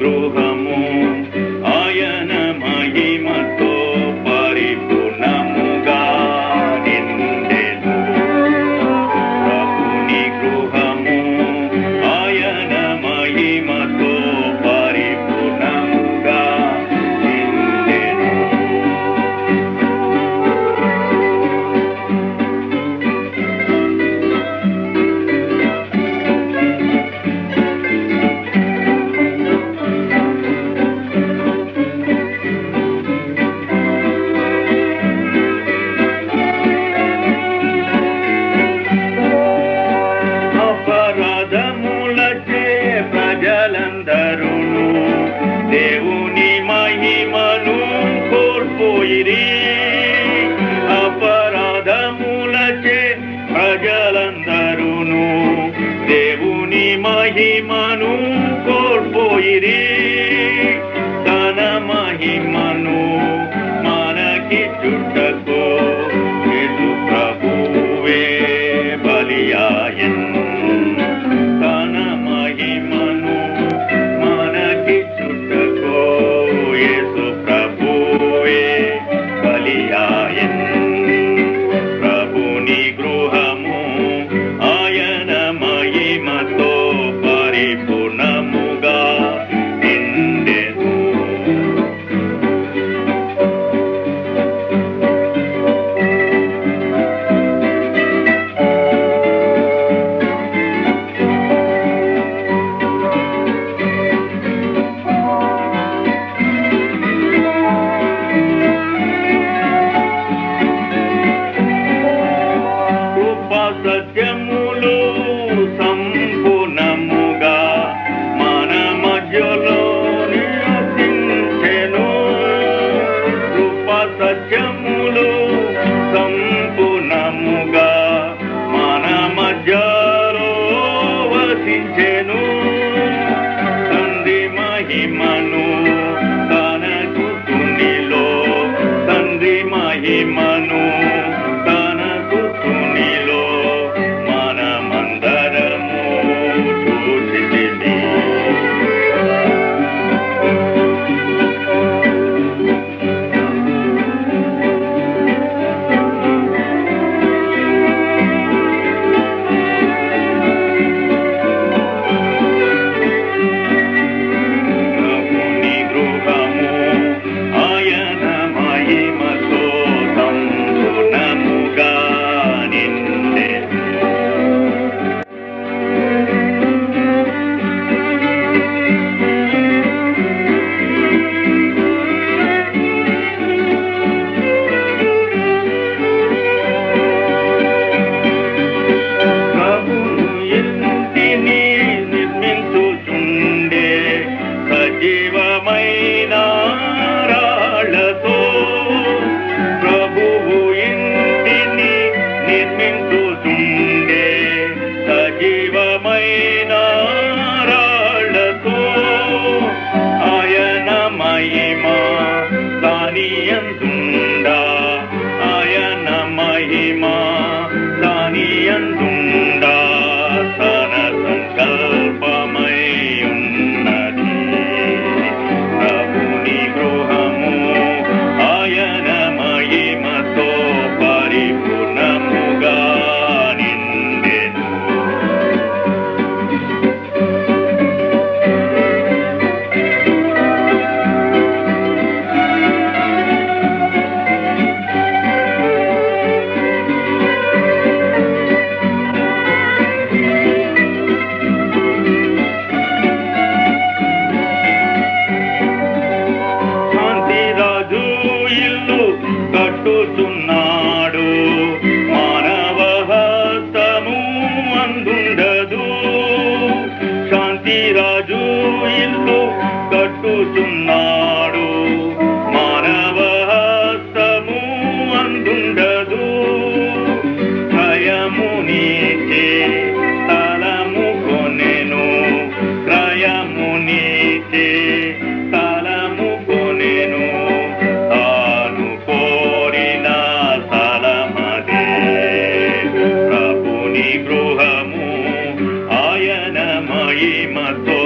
through the దేవుని మహిమను కోల్పోయిరి. అపరాధములచే ప్రజలందరూను దేవుని మహిమను కోల్పోయిరి. నారాళతో ప్రభువు ఇంటిని నిర్మించుతుండే సజీవమైన రాళ్ళతో ఆయన మహిమా దాని ఎందుండా ఆయన మహిమ దాని ఎందు రాజు ఇల్లు కట్టుతున్నాం y mató.